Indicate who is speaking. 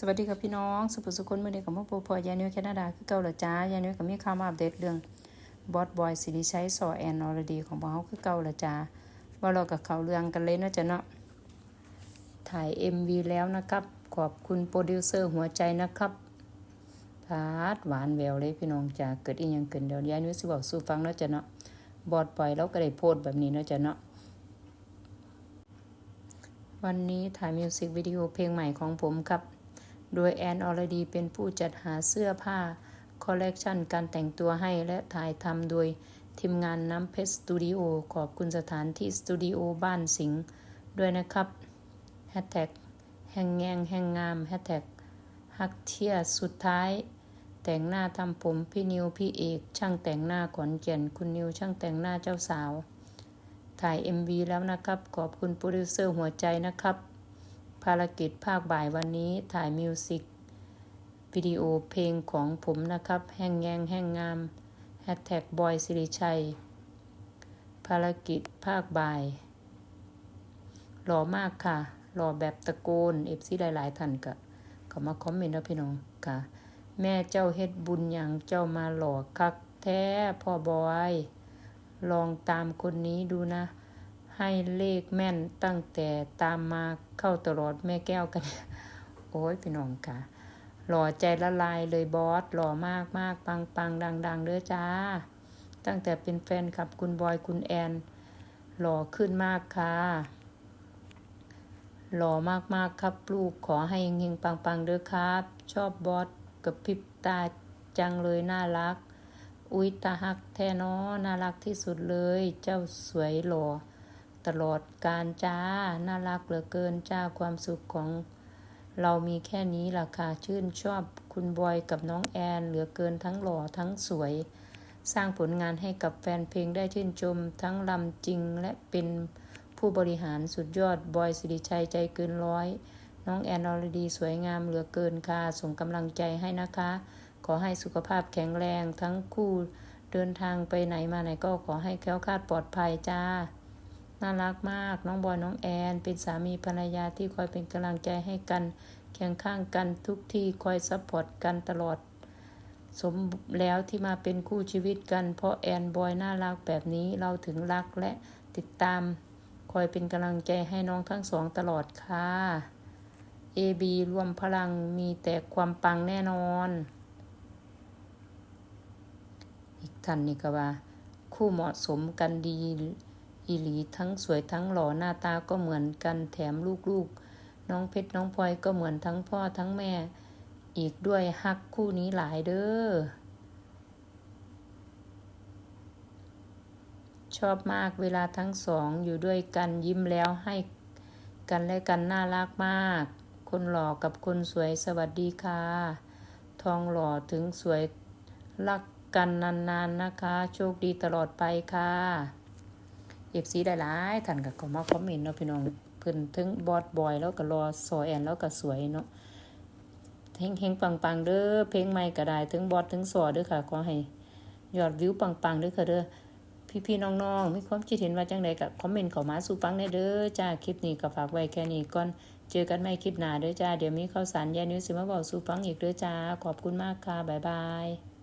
Speaker 1: สวัสดีครับพี่น้อง สุภสุคนเมื่อนี้กับพ่อปูพอยานิวแคนาดาคือเก่าเหรอจ้ายานิวกับมีข่าวมาอัปเดตเรื่องบอสบอยสิริชัยสอแอนอรดีของพวกเขาคือเก่าเหรอจ้าว่าเรากับเขาเรื่องกันเลยเนาะจ้ะเนาะถ่าย MV แล้วนะครับ ขอบคุณโปรดิวเซอร์หัวใจนะครับพาดหวานแววเลยพี่น้องจ้าเกิดอีหยังเกินเดี๋ยวยานิวสิบอกสู่ฟังเนาะจ้ะเนาะบอสปล่อยแล้วก็ได้โพสแบบนี้เนาะจ้ะเนาะวันนี้ถ่ายมิวสิกวิดีโอเพลงใหม่ของผมครับ โดยแอนอรดีเป็นผู้จัดหาเสื้อผ้า คอลเลกชันการแต่งตัวให้และถ่ายทำโดยทีมงานน้ำเพชรสตูดิโอขอบคุณสถานที่สตูดิโอบ้านสิงห์ด้วยนะครับแฮชแท็กแห่งแงงแห่งงามแฮชแท็กฮักเทียสุดท้าย แต่งหน้าทำผมพี่นิวพี่เอก ช่างแต่งหน้าขอนแก่นคุณนิวช่างแต่งหน้าเจ้าสาว ถ่าย MV แล้วนะครับ ขอบคุณโปรดิวเซอร์หัวใจนะครับารกิจภาคบ่ายวันนี้ถ่ายมิวสิกวิดีโอเพลงของผมนะครับ แห้งแงงแห้งงามแฮชแท็กบอยสิริชัย ภารกิจภาคบ่าย หล่อมากค่ะ หล่อแบบตะโกนเอฟซีหลายๆท่านก็เขามาคอมเมนต์นะพี่น้องค่ะ แม่เจ้าเฮ็ดบุญอย่างเจ้ามาหล่อคักแท้พ่อบอย ลองตามคนนี้ดูนะ ให้เลขแม่นตั้งแต่ตามมาเข้าตลอดแม่แก้วกัน โอ้ยพี่น้องค่ะหล่อใจละลายเลยบอสหล่อมากมากปังปังดังดังเด้อจ้า ตั้งแต่เป็นแฟนกับคุณบอยคุณแอน หล่อขึ้นมากค่ะ หล่อมากมากครับลูกขอให้เฮงปังปังเด้อครับ ชอบบอสกับพิบตาจังเลยน่ารัก อุ๊ยตาฮักแท้เนอน่ารักที่สุดเลย เจ้าสวยหล่อ ตลอดการจ้า น่ารักเหลือเกินจ้าความสุขของ เรามีแค่นี้ล่ะค่ะชื่นชอบคุณบอยกับน้องแอน เหลือเกินทั้งหล่อทั้งสวย สร้างผลงานให้กับแฟนเพลงได้ชื่นชม ทั้งลำจริงและเป็นผู้บริหารสุดยอด บอยสิริชัยใจเกินร้อย น้องแอนอรดีสวยงามเหลือเกินค่ะส่งกำลังใจให้นะคะ ขอให้สุขภาพแข็งแรงทั้งคู่เดินทางไปไหนมาไหนก็ขอให้แคล้วคลาดปลอดภัยจ้า น่ารักมาก น้องบอยน้องแอน เป็นสามีภรรยาที่คอยเป็นกำลังใจให้กันเคียงข้างกันทุกที่คอยซัพพอร์ตกันตลอด สมแล้วที่มาเป็นคู่ชีวิตกัน เพราะแอนบอยน่ารักแบบนี้เราถึงรักและติดตาม คอยเป็นกำลังใจให้น้องทั้งสองตลอดค่ะ AB รวมพลังมีแต่ความปังแน่นอน อีกท่านนี่ก็ว่า คู่เหมาะสมกันดี อีหลีทั้งสวยทั้งหล่อหน้าตาก็เหมือนกันแถมลูกๆ น้องเพชรน้องพลอยก็เหมือนทั้งพ่อทั้งแม่ อีกด้วยฮักคู่นี้หลายเด้อชอบมากเวลาทั้งสองอยู่ด้วยกันยิ้มแล้วให้กันและกันน่ารักมาก คนหล่อกับคนสวยสวัสดีค่ะ ทองหล่อถึงสวยรักกันนานๆนะคะ โชคดีตลอดไปค่ะ เอฟซีได้หลายท่านก็เข้ามาคอมเมนต์เนาะพี่น้องเพิ่นถึงบอดบอยแล้วก็รอซอแอนแล้วก็สวยเนาะเฮงเฮงปังๆเด้อเพลงใหม่ก็ได้ถึงบอดถึงซอเด้อค่ะขอให้ยอดวิวปังๆเด้อค่ะเด้อพี่ๆน้องๆมีความคิดเห็นว่าจังใดกับคอมเมนต์เข้ามาสู่ฟังได้เด้อจ้าคลิปนี้ก็ฝากไว้แค่นี้ก่อนเจอกันใหม่คลิปหน้าเด้อจ้าเดี๋ยวมีข่าวสารยานิวสิมาบอกสู่ฟังอีกเด้อจ้าขอบคุณมากค่ะบ๊ายบาย